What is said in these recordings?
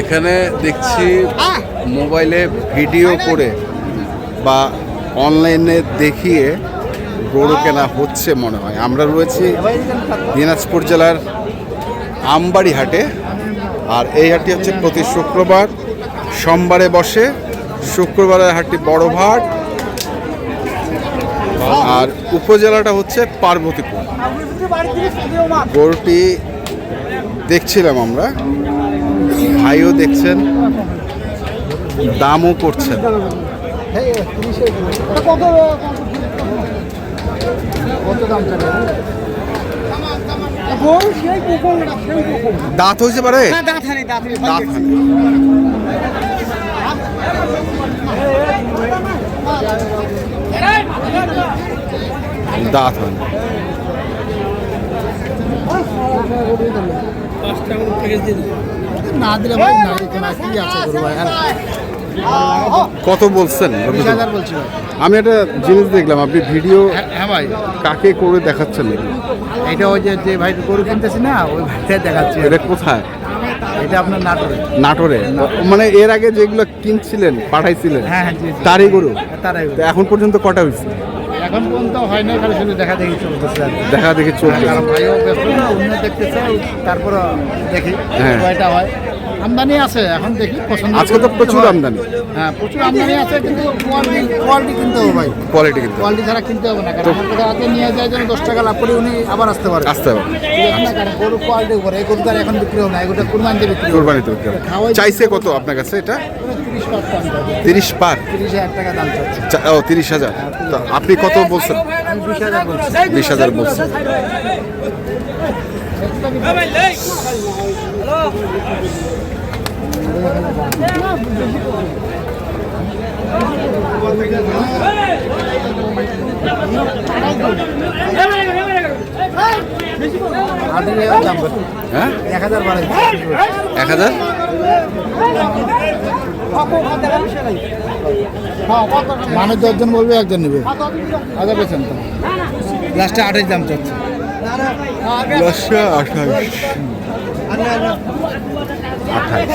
এখানে দেখছি মোবাইলে ভিডিও করে বা অনলাইনে দেখিয়ে গরু কেনা হচ্ছে মনে হয়। আমরা রয়েছি দিনাজপুর জেলার আমবাড়ি হাটে, আর এই হাটটি হচ্ছে প্রতি শুক্রবার। সোমবারে বসে শুক্রবারের হাটটি বড় ভাট। আর উপজেলাটা হচ্ছে পার্বতীপুর। গরুটি দেখছিলাম আমরা। ভাইও দেখছেন দামও করছেন। দাঁত হয়েছে পারে? দাঁত হানে। দাঁত হয় না দিলে ভাই না এখানে কি আছে গরু ভাই? আর কত বলছেন? বিশ হাজার বলছি ভাই। আমি একটা জিনিস দেখলাম আপনি ভিডিও হ্যাঁ, হ্যাঁ ভাই। কাকে করে দেখাচ্ছেন? এটা ওই যে যে ভাই গরু কিনতেছি না ওই ভাইটা দেখাচ্ছি। এটা কোথায়? এটা আপনার নাটোরে। নাটোরে? মানে এর আগে যেগুলো কিনছিলেন পাঠাইছিলেন হ্যাঁ হ্যাঁ তারই গরু? তারাই এখন পর্যন্ত কটা হয়েছে? এখন পর্যন্ত হয় না খালি শুধু দেখা দেখি চলতেছে। দেখা দেখি কারণ ভাইও ব্যস্ত না অন্য দেখতেছে তারপর দেখি। হ্যাঁ। কয়টা হয়। আমদানি আছে এখন দেখি পছন্দ আজকে তো প্রচুর আমদানি। হ্যাঁ প্রচুর আমদানি আছে কিন্তু কোয়ালিটি কোয়ালিটি কিনতে হবে ভাই। কোয়ালিটি কিন্তু কোয়ালিটি ছাড়া কিনতে হবে না কারণ হাতে নিয়ে যায় যেন দশ টাকা লাভ করে উনি আবার আসতে পারে। আসতে কারণ গরু কোয়ালিটির উপরে এই গরুটা এখন বিক্রি হবে না এগুলো কুরবানিতে বিক্রি হবে। কোরবানিতে বিক্রি হবে। চাইছে কত আপনার কাছে এটা? তিরিশ পার? তিরিশ হাজার টাকা দাম চাচ্ছে। ও তিরিশ হাজার। তো আপনি কত বলছেন? আমি বিশ হাজার বলছি। বিশ হাজার বলছেন। আট হাজার দাম বলছি হ্যাঁ এক হাজার এক হাজার মানুষ দশজন বলবে একজন নেবে হাজার তো লাস্টে আঠাশ দাম চাচ্ছে দশটা আঠাশ আঠাশ।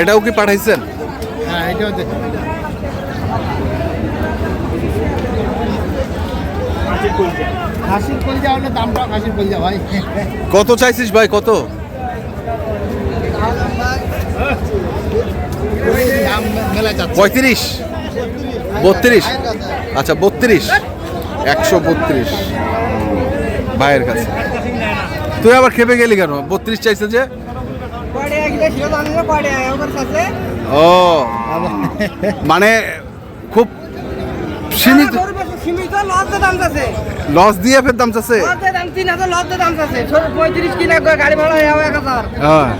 এটাও কি পাঠাইছেন? হ্যাঁ এটাও দেখুন। খাসির কলজা হলে দামটা খাসির কলজা ভাই। কত চাইছিস ভাই কত? পঁয়ত্রিশ। বত্রিশ। আচ্ছা বত্রিশ। একশো বত্রিশ। ভাইয়ের কাছে। তুই আবার খেপে গেলি কেন? বত্রিশ চাইছে যে ও। মানে খুব সীমিত লস দিয়ে ফের দাম চাচ্ছে? পঁয়ত্রিশ কিনা গাড়ি ভাড়া এক হাজার। হ্যাঁ।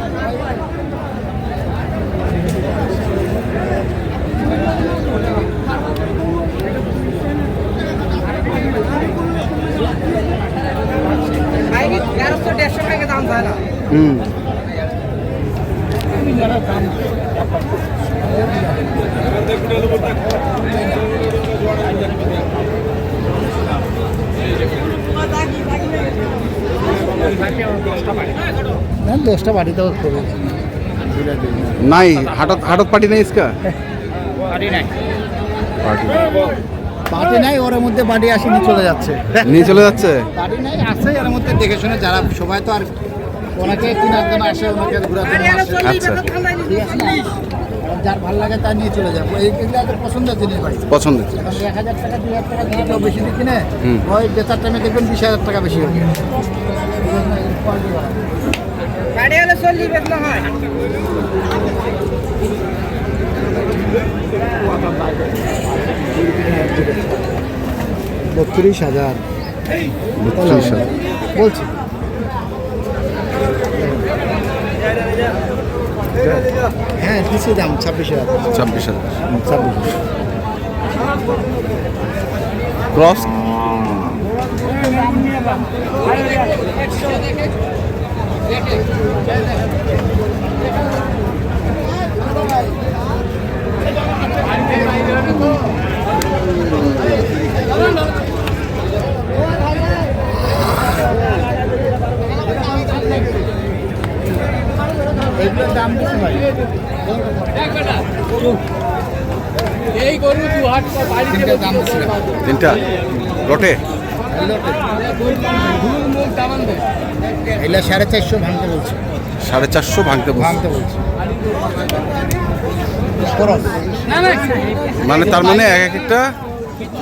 হুম। না দশটা বাড়িতেও করবে নাই হাটত হাটত পার্টি নাই ইসকা? পার্টি পার্টি নাই। ওর মধ্যে বাড়ি আসি নিয়ে চলে যাচ্ছে। নিয়ে চলে যাচ্ছে? বাড়ি নাই আছে এর মধ্যে দেখে শুনে যারা সবাই তো আর ওনাকে তিন একজন আসে ওনাকে ঘুরাতে যার ভালো লাগে তা নিয়ে চলে যাব। এইগুলো একটা পছন্দের জিনিস ভাই। পছন্দ। জিনিস এক হাজার টাকা দুই হাজার টাকা দিয়ে বেশি দিয়ে কিনে ওই বেতার টাইমে দেখবেন বিশ হাজার টাকা বেশি হবে। হয়। বত্রিশ হাজার। বত্রিশ হাজার। বলছি। হ্যাঁ কিছু দাম ছাব্বিশ হাজার। ছাব্বিশ হাজার। ছাব্বিশ ক্রস এগুলোর দাম বেশি ভাই এই গরু দু হাট বাড়িতে দাম তিনটা? লটে? সাড়ে চারশো ভাঙতে বলছে। সাড়ে চারশো ভাঙতে ভাঙতে বলছে। মানে তার মানে এক এক একটা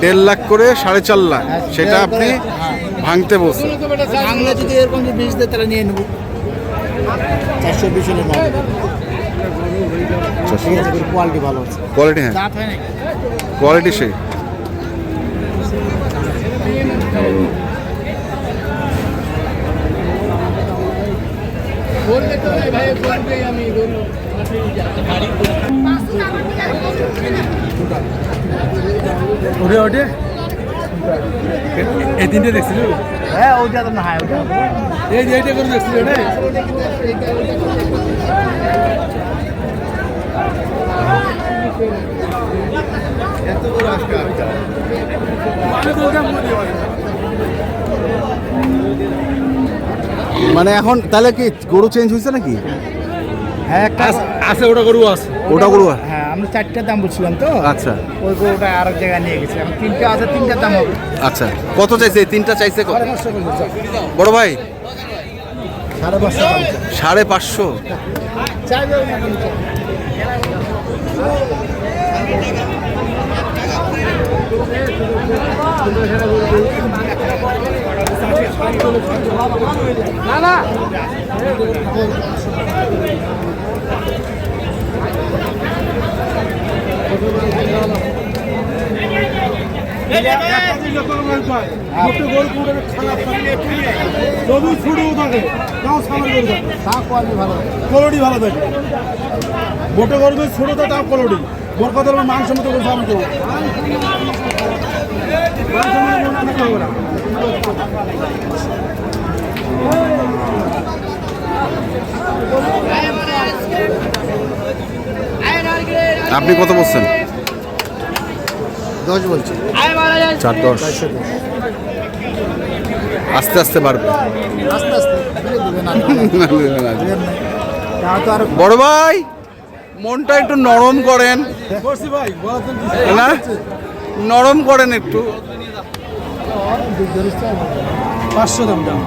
দেড় লাখ করে সাড়ে চার লাখ সেটা আপনি ভাঙতে বলছেন। বাংলা যদি এরকম যে বীজ দেয় তাহলে নিয়ে নেব। চারশো বিশ হলে ঠিক আছে কোয়ালিটি ভালো আছে। কোয়ালিটি হ্যাঁ। কোয়ালিটি সেই গরু ওটা। ওটা এই তিনটে দেখছিল? হ্যাঁ ওইটা তো না হয় ওইটা এই যে এইটা করে দেখছিল রে মানে এখন তাহলে কি গরু চেঞ্জ হয়েছে নাকি? হ্যাঁ আছে ওটা গরু আছে। ওটা গরু হ্যাঁ আমরা চারটার দাম বলছিলাম তো। আচ্ছা। ওই গরুটা আরেক জায়গায় নিয়ে গেছি। এখন তিনটা আছে তিনটার দাম হবে। আচ্ছা কত চাইছে? এই তিনটা চাইছে কত? করে বড় ভাই? সাড়ে পাঁচশো সাড়ে পাঁচশো? চাইবে ওই রকম চাই। না না। সবুজ ছোটো থাকে মোটো গরু ছোট তো তাও কোয়ালিটি মোর কথা হলো মাংস মতো সামনে দেবো আপনি কত বলছেন? দশ বলছি। চার দশ। আস্তে আস্তে বাড়বে। আস্তে আস্তে। বড় ভাই মনটা একটু নরম করেন। না? নরম করেন একটু। পাঁচশো দাম দাম।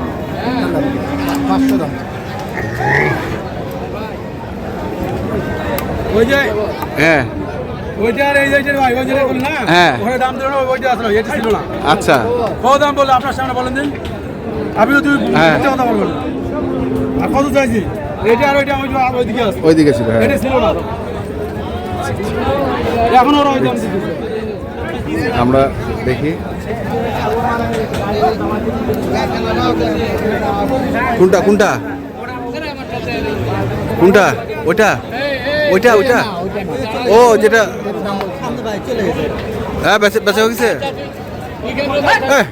পাঁচশো দাম। ওই যে হ্যাঁ। এই যে ভাই ওই না? হ্যাঁ। দাম দিল না ওইটা আসলো এটা ছিল না। আচ্ছা। কত দাম বলল? আপনার সামনে বলেন দিন। তুমি হ্যাঁ। মিথ্যা কথা বলবেন আর কত চাইছি? এটা আর ওইটা ওইদিকে আছে। ওইদিকে ছিল হ্যাঁ। এটা ছিল না। এখন ওরা ওই দাম দিচ্ছে। আমরা দেখি। কোনটা কোনটা? কোনটা? ওইটা? ওইটা ওইটা? ও যেটা হ্যাঁ বেচা বেচা হয়ে গেছে? এহ,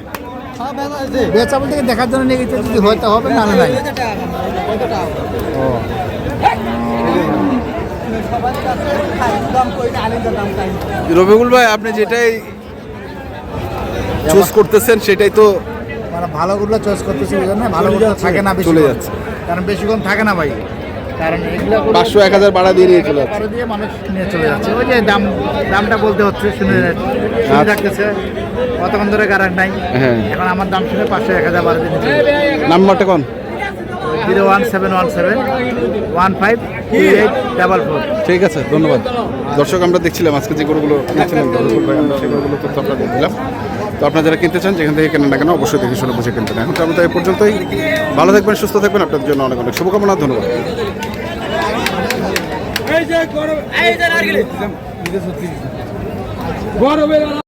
বেচা বলতে দেখার জন্য নিয়ে গেছে যদি হয়তো হবে না না নাই। রবিকুল ভাই আপনি যেটাই চুজ করতেছেন সেটাই তো মানে ভালোগুলো চয়েস করতেছি ওই জন্য ভালোগুলো থাকে না বেশি চলে যাচ্ছে। কারণ বেশিক্ষণ থাকে না ভাই। কারণ এগুলো পাঁচশো এক হাজার ভাড়া দিয়ে নিয়ে চলে যাচ্ছে। দিয়ে মানুষ নিয়ে চলে যাচ্ছে। ওই যে দাম দামটা বলতে হচ্ছে শুনে থাকতেছে কতক্ষণ ধরে নাই। হ্যাঁ। এখন আমার দাম শুনে পাঁচশো এক হাজার নাম্বারটা কোন? Zero one seven one seven one five eight double four. ঠিক আছে ধন্যবাদ। দর্শক আমরা দেখছিলাম আজকে যে গরুগুলো কিনছিলাম সেই গরুগুলো তথ্য আপনাদের দিলাম। তো আপনারা যারা কিনতে চান যেখান থেকে কেনেন না কেন অবশ্যই দেখে শুনে বুঝে কিনবেন এখন তো আমাদের এই পর্যন্তই। ভালো থাকবেন সুস্থ থাকবেন। আপনাদের জন্য অনেক অনেক শুভকামনা ধন্যবাদ। গরম